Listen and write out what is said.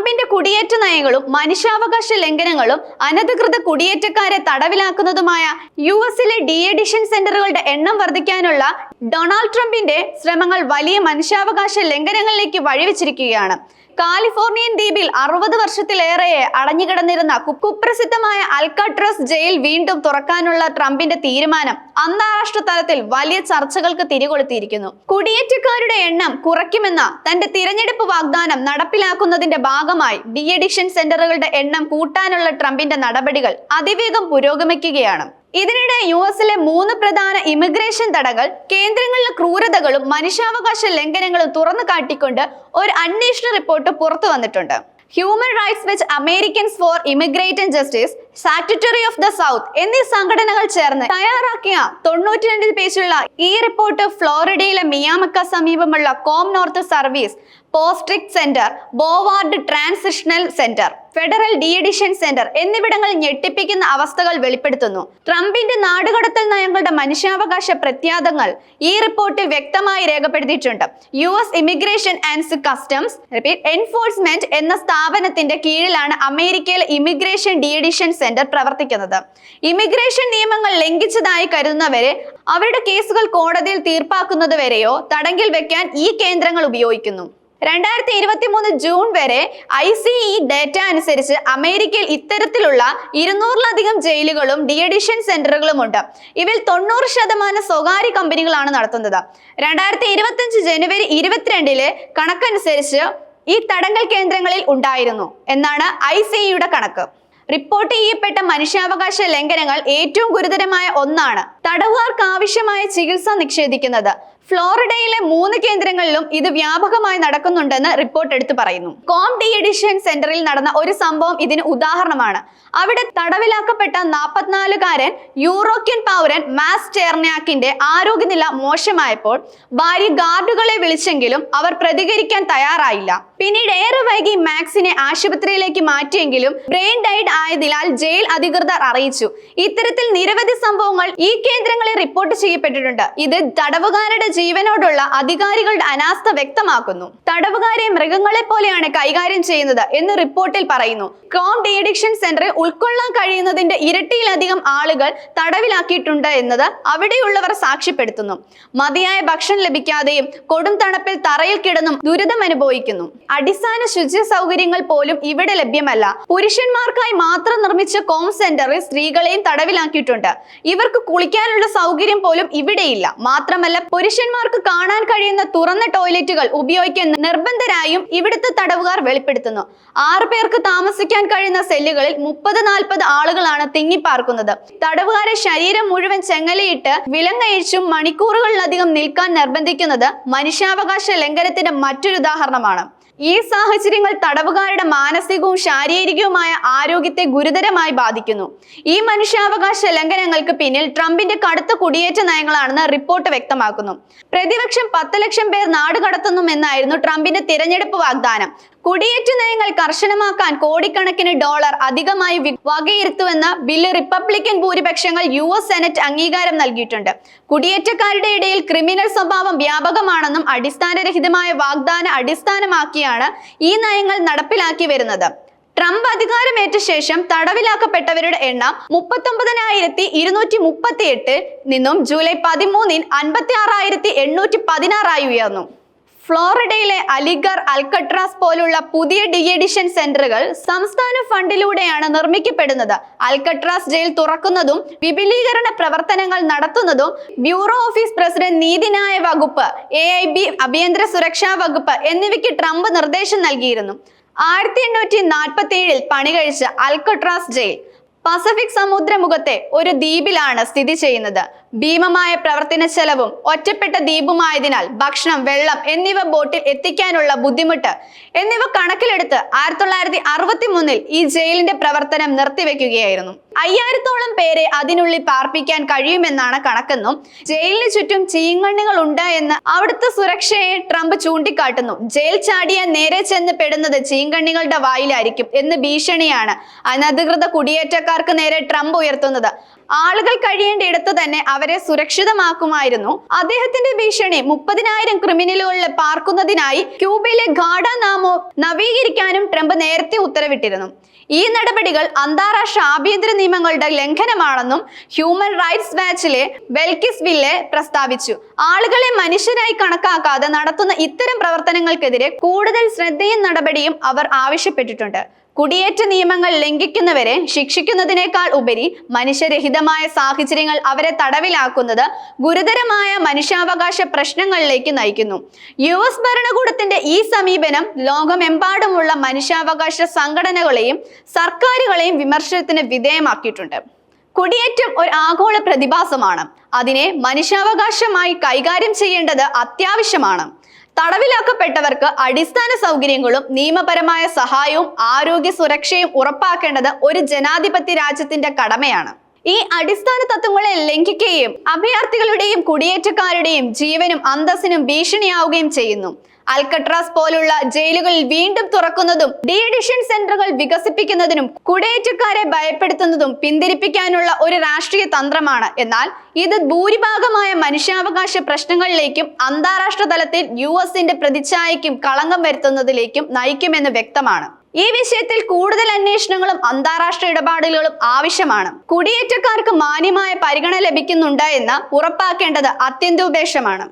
ട്രംപിന്റെ കുടിയേറ്റ നയങ്ങളും മനുഷ്യാവകാശ ലംഘനങ്ങളും അനധികൃത കുടിയേറ്റക്കാരെ തടവിലാക്കുന്നതുമായ യു എസിലെ ഡി എഡിഷൻ സെന്ററുകളുടെ എണ്ണം വർദ്ധിക്കാനുള്ള ഡൊണാൾഡ് ട്രംപിന്റെ ശ്രമങ്ങൾ വലിയ മനുഷ്യാവകാശ ലംഘനങ്ങളിലേക്ക് വഴിവെച്ചിരിക്കുകയാണ്. കാലിഫോർണിയൻ ദ്വീപിൽ അറുപത് വർഷത്തിലേറെ അടഞ്ഞുകിടന്നിരുന്ന കുപ്രസിദ്ധമായ അൽക്കാട്രസ് ജയിൽ വീണ്ടും തുറക്കാനുള്ള ട്രംപിന്റെ തീരുമാനം അന്താരാഷ്ട്ര തലത്തിൽ വലിയ ചർച്ചകൾക്ക് തിരികൊളുത്തിയിരിക്കുന്നു. കുടിയേറ്റക്കാരുടെ എണ്ണം കുറയ്ക്കുമെന്ന തന്റെ തിരഞ്ഞെടുപ്പ് വാഗ്ദാനം നടപ്പിലാക്കുന്നതിന്റെ ഭാഗമായി ഡി എഡിക്ഷൻ സെന്ററുകളുടെ എണ്ണം കൂട്ടാനുള്ള ട്രംപിന്റെ നടപടികൾ അതിവേഗം പുരോഗമിക്കുകയാണ്. ഇതിനിടെ യു എസിലെ മൂന്ന് പ്രധാന ഇമിഗ്രേഷൻ തടകൾ കേന്ദ്രങ്ങളിലെ ക്രൂരതകളും മനുഷ്യാവകാശ ലംഘനങ്ങളും തുറന്നു കാട്ടിക്കൊണ്ട് ഒരു അന്വേഷണ റിപ്പോർട്ട് പുറത്തു വന്നിട്ടുണ്ട്. Human rights watch Americans for immigrant and justice sanctuary of the south എന്നീ സംഘടനകൾ ചേർന്ന് തയ്യാറാക്കിയ തൊണ്ണൂറ്റി രണ്ട് പേജുള്ള ഈ റിപ്പോർട്ട് ഫ്ലോറിഡയിലെ മിയാമക്ക സമീപമുള്ള Krome north service പോസ്ട്രിക് center Broward transitional center federal detention center എന്നിവിടങ്ങൾ ഞെട്ടിപ്പിക്കുന്ന അവസ്ഥകൾ വെളിപ്പെടുത്തുന്നു. ട്രംപിന്റെ നാടുകടത്തൽ നയങ്ങളുടെ മനുഷ്യാവകാശ പ്രത്യാഗങ്ങൾ ഈ റിപ്പോർട്ടിൽ വ്യക്തമായി രേഖപ്പെടുത്തിയിട്ടുണ്ട്. U S immigration and customs enforcement എന്ന സ്ഥാപനത്തിന്റെ കീഴിലാണ് അമേരിക്കയിലെ ഇമിഗ്രേഷൻ ഡി എഡിഷൻ സെന്റർ പ്രവർത്തിക്കുന്നത്. ഇമിഗ്രേഷൻ നിയമങ്ങൾ ലംഘിച്ചതായി കരുതുന്നവരെ അവരുടെ കേസുകൾ കോടതിയിൽ തീർപ്പാക്കുന്നതുവരെയോ തടങ്കിൽ വെക്കാൻ ഈ കേന്ദ്രങ്ങൾ ഉപയോഗിക്കുന്നു. രണ്ടായിരത്തി ഇരുപത്തി മൂന്ന് ജൂൺ വരെ ഐ സി ഇ ഡേറ്റ അനുസരിച്ച് അമേരിക്കയിൽ ഇത്തരത്തിലുള്ള ഇരുന്നൂറിലധികം ജയിലുകളും ഡി എഡിഷൻ സെന്ററുകളും ഉണ്ട് ഇവയിൽ തൊണ്ണൂറ് ശതമാനം സ്വകാര്യ കമ്പനികളാണ് നടത്തുന്നത്. രണ്ടായിരത്തി ഇരുപത്തിയഞ്ച് ജനുവരി ഇരുപത്തിരണ്ടിലെ കണക്കനുസരിച്ച് ഈ തടങ്കൽ കേന്ദ്രങ്ങളിൽ ഉണ്ടായിരുന്നു എന്നാണ് ഐ സി ഇയുടെ കണക്ക്. റിപ്പോർട്ട് ചെയ്യപ്പെട്ട മനുഷ്യാവകാശ ലംഘനങ്ങൾ ഏറ്റവും ഗുരുതരമായ ഒന്നാണ്. തടവുകാർക്ക് ആവശ്യമായ ചികിത്സ നിഷേധിക്കുന്നത്. ഫ്ലോറിഡയിലെ മൂന്ന് കേന്ദ്രങ്ങളിലും ഇത് വ്യാപകമായി നടക്കുന്നുണ്ടെന്ന് റിപ്പോർട്ട് എടുത്തു പറയുന്നു. കോം ഡി എഡിഷൻ സെന്ററിൽ നടന്ന ഒരു സംഭവം ഇതിന് ഉദാഹരണമാണ്. അവിടെ തടവിലാക്കപ്പെട്ട നാൽപ്പത്തിനാലുകാരൻ യൂറോപ്യൻ പൗരൻ മാസ് ചേർനാക്കിന്റെ ആരോഗ്യനില മോശമായപ്പോൾ ഭാര്യ ഗാർഡുകളെ വിളിച്ചെങ്കിലും അവർ പ്രതികരിക്കാൻ തയ്യാറായില്ല. പിന്നീട് ഏറെ വൈകി മാക്സിനെ ആശുപത്രിയിലേക്ക് മാറ്റിയെങ്കിലും ബ്രെയിൻ ഡൈഡ് ആയതിനാൽ ജയിൽ അധികൃതർ അറിയിച്ചു. ഇത്തരത്തിൽ നിരവധി സംഭവങ്ങൾ ഈ കേന്ദ്രങ്ങളിൽ റിപ്പോർട്ട് ചെയ്യപ്പെട്ടിട്ടുണ്ട്. ഇത് തടവുകാരുടെ ജീവനോടുള്ള അധികാരികളുടെ അനാസ്ഥ വ്യക്തമാക്കുന്നു. തടവുകാരെ മൃഗങ്ങളെ പോലെയാണ് കൈകാര്യം ചെയ്യുന്നത് എന്ന് റിപ്പോർട്ടിൽ പറയുന്നു. ക്രോം ഡീഡിക്ഷൻ സെന്ററിൽ ഉൾക്കൊള്ളാൻ കഴിയുന്നതിന്റെ ഇരട്ടിയിലധികം ആളുകൾ തടവിലാക്കിയിട്ടുണ്ട് എന്നത് അവിടെയുള്ളവർ സാക്ഷ്യപ്പെടുത്തുന്നു. മതിയായ ഭക്ഷണം ലഭിക്കാതെയും കൊടും തണുപ്പിൽ തറയിൽ കിടന്നും ദുരിതം അനുഭവിക്കുന്നു. അടിസ്ഥാന ശുചി സൗകര്യങ്ങൾ പോലും ഇവിടെ ലഭ്യമല്ല. പുരുഷന്മാർക്കായി മാത്രം നിർമ്മിച്ച കോം സെന്ററിൽ സ്ത്രീകളെയും തടവിലാക്കിയിട്ടുണ്ട്. ഇവർക്ക് കുളിക്കാനുള്ള സൗകര്യം പോലും ഇവിടെയില്ല. മാത്രമല്ല പുരുഷന്മാർക്ക് കാണാൻ കഴിയുന്ന തുറന്ന ടോയ്ലറ്റുകൾ ഉപയോഗിക്കാൻ നിർബന്ധരായും ഇവിടുത്തെ തടവുകാർ വെളിപ്പെടുത്തുന്നു. ആറു പേർക്ക് താമസിക്കാൻ കഴിയുന്ന സെല്ലുകളിൽ മുപ്പത് നാൽപ്പത് ആളുകളാണ് തിങ്ങിപ്പാർക്കുന്നത്. തടവുകാരെ ശരീരം മുഴുവൻ ചെങ്ങലയിട്ട് വിലങ്ങഴിച്ചും മണിക്കൂറുകളിലധികം നിൽക്കാൻ നിർബന്ധിക്കുന്നത് മനുഷ്യാവകാശ ലംഘനത്തിന്റെ മറ്റൊരു ഉദാഹരണമാണ്. ഈ സാഹചര്യങ്ങൾ തടവുകാരുടെ മാനസികവും ശാരീരികവുമായ ആരോഗ്യത്തെ ഗുരുതരമായി ബാധിക്കുന്നു. ഈ മനുഷ്യാവകാശ ലംഘനങ്ങൾക്ക് പിന്നിൽ ട്രംപിന്റെ കടുത്ത കുടിയേറ്റ നയങ്ങളാണെന്ന് റിപ്പോർട്ട് വ്യക്തമാക്കുന്നു. പ്രതിപക്ഷം പത്ത് ലക്ഷം പേർ നാടുകടത്തുന്നു എന്നായിരുന്നു ട്രംപിന്റെ തിരഞ്ഞെടുപ്പ് വാഗ്ദാനം. കുടിയേറ്റ നയങ്ങൾ കർശനമാക്കാൻ കോടിക്കണക്കിന് ഡോളർ അധികമായി വകയിരുത്തുവെന്ന ബില്ല് റിപ്പബ്ലിക്കൻ ഭൂരിപക്ഷങ്ങൾ യു എസ് സെനറ്റ് അംഗീകാരം നൽകിയിട്ടുണ്ട്. കുടിയേറ്റക്കാരുടെ ഇടയിൽ ക്രിമിനൽ സ്വഭാവം വ്യാപകമാണെന്നും അടിസ്ഥാനരഹിതമായ വാഗ്ദാന അടിസ്ഥാനമാക്കിയാണ് ഈ നയങ്ങൾ നടപ്പിലാക്കി വരുന്നത്. ട്രംപ് അധികാരമേറ്റ ശേഷം തടവിലാക്കപ്പെട്ടവരുടെ എണ്ണം മുപ്പത്തൊമ്പതിനായിരത്തി ഇരുന്നൂറ്റി മുപ്പത്തി എട്ട് നിന്നും ജൂലൈ പതിമൂന്നിന് അൻപത്തി ആറായിരത്തി എണ്ണൂറ്റി പതിനാറായി ഉയർന്നു ഫ്ലോറിഡയിലെ അലിഗർ അൽക്കട്രാസ് പോലുള്ള പുതിയ ഡി എഡിഷൻ സെന്ററുകൾ സംസ്ഥാന ഫണ്ടിലൂടെയാണ് നിർമ്മിക്കപ്പെടുന്നത്. അൽക്കട്രാസ് ജയിൽ തുറക്കുന്നതും വിപുലീകരണ പ്രവർത്തനങ്ങൾ നടത്തുന്നതും ബ്യൂറോ ഓഫീസ് പ്രസിഡന്റ് നീതിന്യായ വകുപ്പ് എ ഐ ബി അഭ്യന്തര സുരക്ഷാ വകുപ്പ് എന്നിവയ്ക്ക് ട്രംപ് നിർദ്ദേശം നൽകിയിരുന്നു. ആയിരത്തി എണ്ണൂറ്റി നാൽപ്പത്തി ഏഴിൽ പണി കഴിച്ച അൽക്കട്രാസ് ജയിൽ പസഫിക് സമുദ്രമുഖത്തെ ഒരു ദ്വീപിലാണ് സ്ഥിതി ചെയ്യുന്നത്. ഭീമമായ പ്രവർത്തന ചെലവും ഒറ്റപ്പെട്ട ദ്വീപുമായതിനാൽ ഭക്ഷണം വെള്ളം എന്നിവ ബോട്ടിൽ എത്തിക്കാനുള്ള ബുദ്ധിമുട്ട് എന്നിവ കണക്കിലെടുത്ത് ആയിരത്തി തൊള്ളായിരത്തി അറുപത്തി മൂന്നിൽ ഈ ജയിലിന്റെ പ്രവർത്തനം നിർത്തിവെക്കുകയായിരുന്നു. അയ്യായിരത്തോളം പേരെ അതിനുള്ളിൽ പാർപ്പിക്കാൻ കഴിയുമെന്നാണ് കണക്കെന്നും ജയിലിന് ചുറ്റും ചീങ്കണ്ണികൾ ഉണ്ട് എന്ന് അവിടുത്തെ സുരക്ഷയെ ട്രംപ് ചൂണ്ടിക്കാട്ടുന്നു. ജയിൽ ചാടിയ നേരെ ചെന്ന് പെടുന്നത് ചീങ്കണ്ണികളുടെ വായിലായിരിക്കും എന്ന് ഭീഷണിയാണ് അനധികൃത കുടിയേറ്റക്കാർക്ക് നേരെ ട്രംപ് ഉയർത്തുന്നത്. ആളുകൾ കഴിയേണ്ട ഇടത്ത് തന്നെ അവരെ സുരക്ഷിതമാക്കുമായിരുന്നു. അദ്ദേഹത്തിന്റെ ഭീഷണി മുപ്പതിനായിരം ക്രിമിനലുകളിൽ പാർക്കുന്നതിനായി ക്യൂബയിലെ ഗാഡ നാമോ നവീകരിക്കാനും ട്രംപ് നേരത്തെ ഉത്തരവിട്ടിരുന്നു. ഈ നടപടികൾ അന്താരാഷ്ട്ര ആഭ്യന്തര നിയമങ്ങളുടെ ലംഘനമാണെന്നും ഹ്യൂമൻ റൈറ്റ്സ് വാച്ചിലെ വെൽക്കിസ് വില്ലെ പ്രസ്താവിച്ചു. ആളുകളെ മനുഷ്യരായി കണക്കാക്കാതെ നടത്തുന്ന ഇത്തരം പ്രവർത്തനങ്ങൾക്കെതിരെ കൂടുതൽ ശ്രദ്ധയും നടപടിയും അവർ ആവശ്യപ്പെട്ടിട്ടുണ്ട്. കുടിയേറ്റ നിയമങ്ങൾ ലംഘിക്കുന്നവരെ ശിക്ഷിക്കുന്നതിനേക്കാൾ ഉപരി മനുഷ്യരഹിതമായ സാഹചര്യങ്ങൾ അവരെ തടവിലാക്കുന്നത് ഗുരുതരമായ മനുഷ്യാവകാശ പ്രശ്നങ്ങളിലേക്ക് നയിക്കുന്നു. യു എസ് ഭരണകൂടത്തിന്റെ ഈ സമീപനം ലോകമെമ്പാടുമുള്ള മനുഷ്യാവകാശ സംഘടനകളെയും സർക്കാരുകളെയും വിമർശനത്തിന് വിധേയമാക്കിയിട്ടുണ്ട്. കുടിയേറ്റം ഒരു ആഗോള പ്രതിഭാസമാണ്. അതിനെ മനുഷ്യാവകാശമായി കൈകാര്യം ചെയ്യേണ്ടത് അത്യാവശ്യമാണ്. തടവിലാക്കപ്പെട്ടവർക്ക് അടിസ്ഥാന സൗകര്യങ്ങളും നിയമപരമായ സഹായവും ആരോഗ്യ സുരക്ഷയും ഉറപ്പാക്കേണ്ടത് ഒരു ജനാധിപത്യ രാജ്യത്തിന്റെ കടമയാണ്. ഈ അടിസ്ഥാന തത്വങ്ങളെ ലംഘിക്കുകയും അഭയാർത്ഥികളുടെയും കുടിയേറ്റക്കാരുടെയും ജീവനും അന്തസ്സിനും ഭീഷണിയാവുകയും ചെയ്യുന്നു. അൽക്കട്രാസ് പോലുള്ള ജയിലുകൾ വീണ്ടും തുറക്കുന്നതും ഡീഡിഷൻ സെന്ററുകൾ വികസിപ്പിക്കുന്നതിനും കുടിയേറ്റക്കാരെ ഭയപ്പെടുത്തുന്നതും പിന്തിരിപ്പിക്കാനുള്ള ഒരു രാഷ്ട്രീയ തന്ത്രമാണ്. എന്നാൽ ഇത് ഭൂരിഭാഗമായ മനുഷ്യാവകാശ പ്രശ്നങ്ങളിലേക്കും അന്താരാഷ്ട്ര തലത്തിൽ യു എസിന്റെ പ്രതിച്ഛായയ്ക്കും കളങ്കം വരുത്തുന്നതിലേക്കും നയിക്കുമെന്ന് വ്യക്തമാണ്. ഈ വിഷയത്തിൽ കൂടുതൽ അന്വേഷണങ്ങളും അന്താരാഷ്ട്ര ഇടപാടുകളും ആവശ്യമാണ്. കുടിയേറ്റക്കാർക്ക് മാന്യമായ പരിഗണന ലഭിക്കുന്നുണ്ട് എന്ന് ഉറപ്പാക്കേണ്ടത് അത്യന്തോപേക്ഷമാണ്.